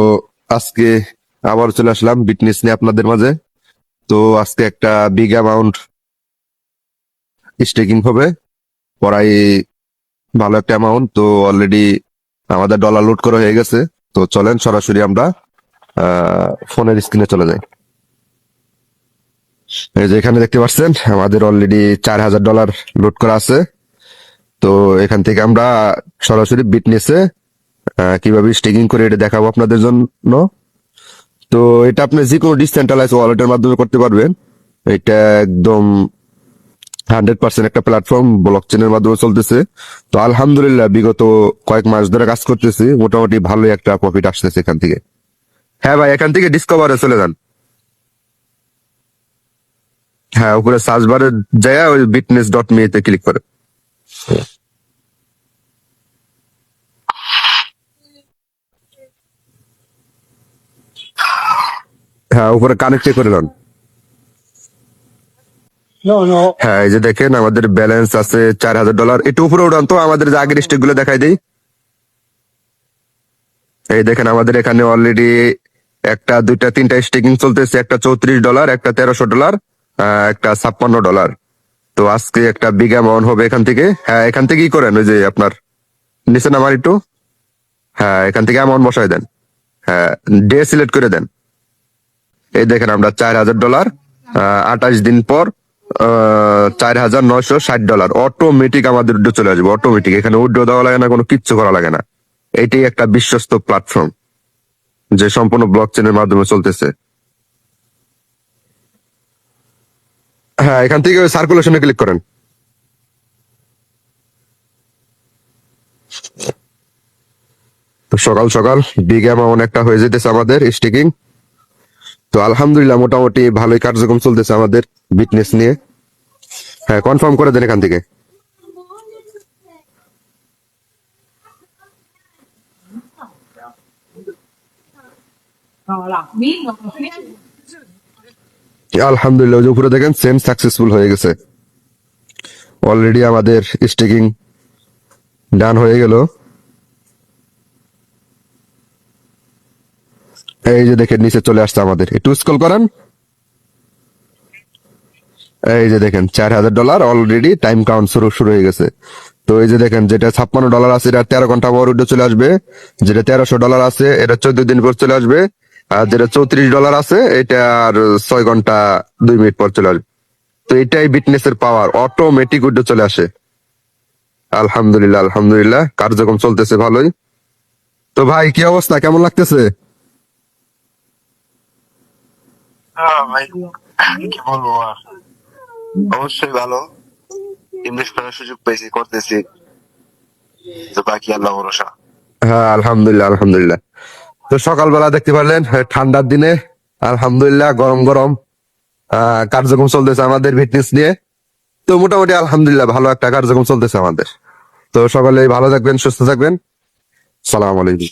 তো আজকে আবার চলে আসলাম বিটনেস নিয়ে আপনাদের মাঝে। তো আজকে একটা বিগ অ্যামাউন্ট স্টেকিং হবে। পড়াই ভালো একটা অ্যামাউন্ট তো অলরেডি আমাদের ডলার লোড করা হয়ে গেছে। তো চলেন সরাসরি আমরা ফোনের স্ক্রিনে চলে যাই। এই যে এখানে দেখতে পাচ্ছেন, আমাদের অলরেডি চার হাজার ডলার লোড করা আছে। তো এখান থেকে আমরা সরাসরি বিটনেসে কীভাবে স্টেকিং করে এটা দেখাবো আপনাদের জন্য। তো এটা আপনি যে কোনো ডিসেন্ট্রালাইজ ওয়ালেটের মাধ্যমে করতে পারবেন। এটা একদম হান্ড্রেড পার্সেন্ট একটা প্ল্যাটফর্ম ব্লক চেনের মাধ্যমে চলতেছে। তো আলহামদুলিল্লাহ বিগত কয়েক মাস ধরে কাজ করতেছি। মোটামুটি ভালোই একটা প্রফিট আসতেছে এখান থেকে। হ্যাঁ ভাই, এখান থেকে ডিসকভারে চলে যান। হ্যাঁ উপরে সার্চ বারে যায় ওই বিটনেস ডট তে ক্লিক করে। হ্যাঁ উপরে কানেক্ট করে নেন. হ্যাঁ এই যে দেখেন আমাদের ব্যালেন্স আছে চার হাজার ডলার একটু উপরে উঠান তো আমাদের যে আগের স্টেকগুলো দেখাই দিই। এই দেখেন আমাদের এখানে অলরেডি একটা দুইটা তিনটা স্টেকিং চলতেছে। একটা চৌত্রিশ ডলার একটা তেরোশো ডলার একটা ছাপ্পান্ন ডলার তো আজকে একটা বিগ অ্যামাউন্ট হবে এখান থেকে। হ্যাঁ এখান থেকেই করেন ওই যে আপনার নিচে নামার একটু। হ্যাঁ এখান থেকে অ্যামাউন্ট বসাই দেন। হ্যাঁ ডে সিলেক্ট করে দেন। এই দেখেন আমরা চার হাজার ডলার আঠাশ দিন পর চার হাজার নয়শো ষাট ডলার। অটোমেটিক আমাদের উড্ডো চলে আসবে অটোমেটিক এখানে উড্ডো দেওয়া লাগে না, কোনো কিচ্ছু করা লাগে না। এটাই একটা বিশ্বস্ত প্ল্যাটফর্ম যে সম্পূর্ণ ব্লক চেনের মাধ্যমে চলতেছে। হ্যাঁ এখান থেকে সার্কুলেশনে ক্লিক করেন। সকাল সকাল বিগ অ্যামাউন্ট একটা হয়ে যেতেছে আমাদের স্টিকিং তো আলহামদুলিল্লাহ, মোটামুটি ভালোই কার্যক্রম চলতেছে আমাদের বিটনেস নিয়ে। হ্যাঁ কনফার্ম করে দেন এখান থেকে। আলহামদুলিল্লাহ উপরে দেখেন সেম সাকসেসফুল হয়ে গেছে। অলরেডি আমাদের স্টিকিং ডান হয়ে গেল। এই যে দেখেন, নিচে চলে আসছে আমাদের। একটু স্কল করেন। এই যে দেখেন, চার হাজার ডলার অলরেডি টাইম কাউন্ট শুরু শুরু হয়ে গেছে। তো এই যে দেখেন, যেটা ছাপ্পান্ন ডলার আছে, এটা তেরো ঘণ্টা পর উঠে চলে আসবে। যেটা তেরোশো ডলার আছে, এটা চোদ্দ দিন পর চলে আসবে। আর যেটা চৌত্রিশ ডলার আছে, এটা আর ছয় ঘণ্টা, দুই মিনিট পর চলে আসবে। তো এটাই বিটনেস এর পাওয়ার অটোমেটিক উঠে চলে আসে। আলহামদুলিল্লাহ আলহামদুলিল্লাহ, কার্যক্রম চলতেছে ভালোই। তো ভাই, কি অবস্থা? কেমন লাগতেছে? হ্যাঁ কি বলব অবশ্যই ভালো। ইনভেস্ট করার সুযোগ পেয়েছি করতেছি। তো বাকি আল্লাহ ভরসা। হ্যাঁ আলহামদুলিল্লাহ আলহামদুলিল্লাহ। তো সকালবেলা দেখতে পারলেন হ্যাঁ, ঠান্ডার দিনে আলহামদুলিল্লাহ গরম গরম। কার্যক্রম চলতেছে আমাদের ফিটনেস নিয়ে। তো মোটামুটি আলহামদুলিল্লাহ ভালো একটা কার্যক্রম চলতেছে আমাদের। তো সকালে ভালো থাকবেন সুস্থ থাকবেন। সালাম আলাইকুম।